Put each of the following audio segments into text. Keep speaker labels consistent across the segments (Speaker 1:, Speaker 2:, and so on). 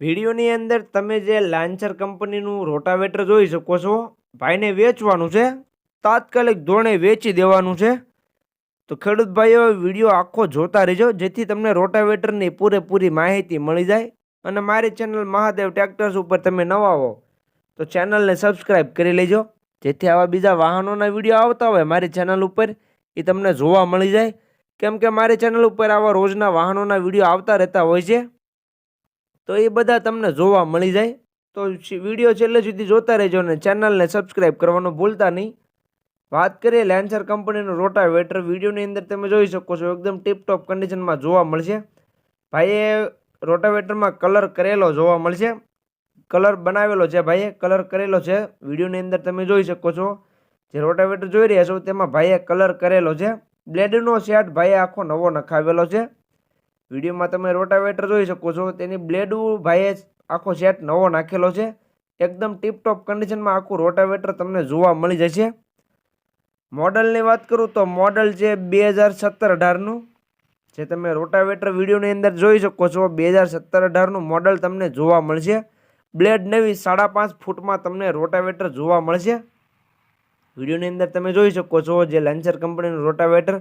Speaker 1: વિડીયોની અંદર તમે જે લાન્સર કંપનીનું રોટાવેટર જોઈ શકો છો, ભાઈને વેચવાનું છે, તાત્કાલિક ધોરણે વેચી દેવાનું છે. તો ખેડૂત ભાઈઓ, વીડિયો આખો જોતા રહેજો, જેથી તમને રોટાવેટરની પૂરેપૂરી માહિતી મળી જાય અને મારી ચેનલ મહાદેવ ટ્રેક્ટર્સ ઉપર તમે નવા હો, તો ચેનલને સબસ્ક્રાઈબ કરી લેજો, જેથી આવા બીજા વાહનોના વીડિયો આવતા હોય મારી ચેનલ ઉપર, એ તમને જોવા મળી જાય. કેમ કે મારી ચેનલ ઉપર આવા રોજના વાહનોના વીડિયો આવતા રહેતા હોય છે. તો એ બધા તમને જોવા મળી જાય. તો વીડિયો છેલ્લે સુધી જોતા રહેજો અને ચેનલને સબસ્ક્રાઈબ કરવાનું ભૂલતા નહીં. વાત કરીએ લેન્સર કંપનીનું રોટાવેટર. વિડીયોની અંદર તમે જોઈ શકો છો, એકદમ ટીપટોપ કન્ડિશનમાં જોવા મળશે. ભાઈએ રોટાવેટરમાં કલર કરેલો જોવા મળશે. કલર બનાવેલો છે ભાઈએ, કલર કરેલો છે. વિડીયોની અંદર તમે જોઈ શકો છો, જે રોટાવેટર જોઈ રહ્યા છો તેમાં ભાઈએ કલર કરેલો છે. બ્લેડનો સેટ ભાઈએ આખો નવો નખાવેલો છે. વિડીયોમાં તમે રોટાવેટર જોઈ શકો છો. તેની બ્લેડ ભાઈએ આખો સેટ નવો નાખેલો છે. એકદમ ટીપટોપ કન્ડિશનમાં આખું રોટાવેટર તમને જોવા મળી જશે. મોડલની વાત કરું તો મોડલ છે બે હજાર સત્તર અઢારનું. જે તમે રોટાવેટર વિડીયોની અંદર જોઈ શકો છો, બે હજાર સત્તર અઢારનું મોડલ તમને જોવા મળશે. બ્લેડ નવી સાડા પાંચ ફૂટમાં તમને રોટાવેટર જોવા મળશે. વિડીયોની અંદર તમે જોઈ શકો છો જે લેન્સર કંપનીનું રોટાવેટર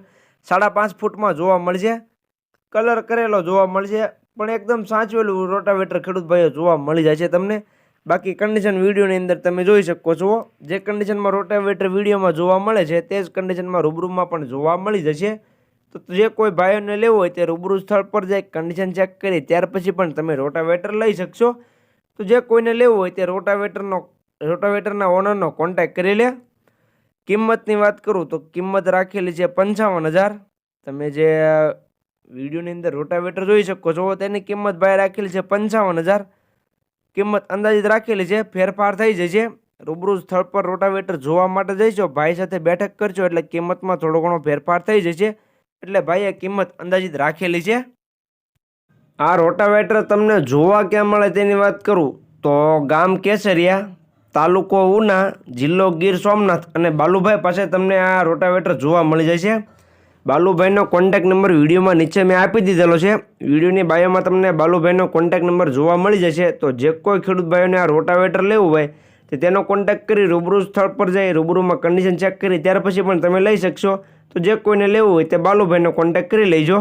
Speaker 1: સાડા પાંચ ફૂટમાં જોવા મળશે. કલર કરેલો જોવા મળશે. પણ એકદમ સાચવેલું રોટાવેટર ખેડૂત ભાઈઓ જોવા મળી જાય છે તમને. બાકી કન્ડિશન વિડીયોની અંદર તમે જોઈ શકો છો. જે કન્ડિશનમાં રોટાવેટર વિડીયોમાં જોવા મળે છે, તે જ કન્ડિશનમાં રૂબરૂમાં પણ જોવા મળી જશે. તો જે કોઈ ભાઈઓને લેવું હોય તે રૂબરૂ સ્થળ પર જાય કન્ડિશન ચેક કરી, ત્યાર પછી પણ તમે રોટાવેટર લઈ શકશો. તો જે કોઈને લેવું હોય તે રોટાવેટરનો, રોટાવેટરના ઓનરનો કોન્ટેક્ટ કરી લે. કિંમતની વાત કરું તો કિંમત રાખેલી છે પંચાવન હજાર. તમે જે વિડીયોની અંદર રોટાવેટર જોઈ શકો છો. તેની કિંમત ભાઈ રાખેલી છે પંચાવન હજાર. કિંમત અંદાજિત રાખેલી છે. ફેરફાર થઈ જશે. રૂબરૂ સ્થળ પર રોટાવેટર જોવા માટે જઈશો. ભાઈ સાથે બેઠક કરશો એટલે કિંમતમાં થોડો ઘણો ફેરફાર થઈ જશે. એટલે ભાઈએ કિંમત અંદાજિત રાખેલી છે. આ રોટાવેટર તમને જોવા ક્યાં મળે તેની વાત કરું? તો ગામ કેસરિયા, તાલુકો ઉના, જિલ્લો ગીર સોમનાથ અને બાલુભાઈ પાસે તમને આ રોટાવેટર જોવા મળી જશે. બાલુભાઈનો કોન્ટેક નંબર વિડીયોમાં નીચે મેં આપી દીધેલો છે. વિડીયોની બાયોમાં તમને બાલુભાઈનો કોન્ટેક નંબર જોવા મળી જશે. તો જે કોઈ ખેડૂત ભાઈઓને આ રોટાવેટર લેવું હોય, તો તેનો કોન્ટેક કરી રૂબરૂ સ્થળ પર જઈ રૂબરૂમાં કન્ડિશન ચેક કરી, ત્યાર પછી પણ તમે લઈ શકશો. તો જે કોઈને લેવું હોય તે બાલુભાઈનો કોન્ટેક કરી લેજો.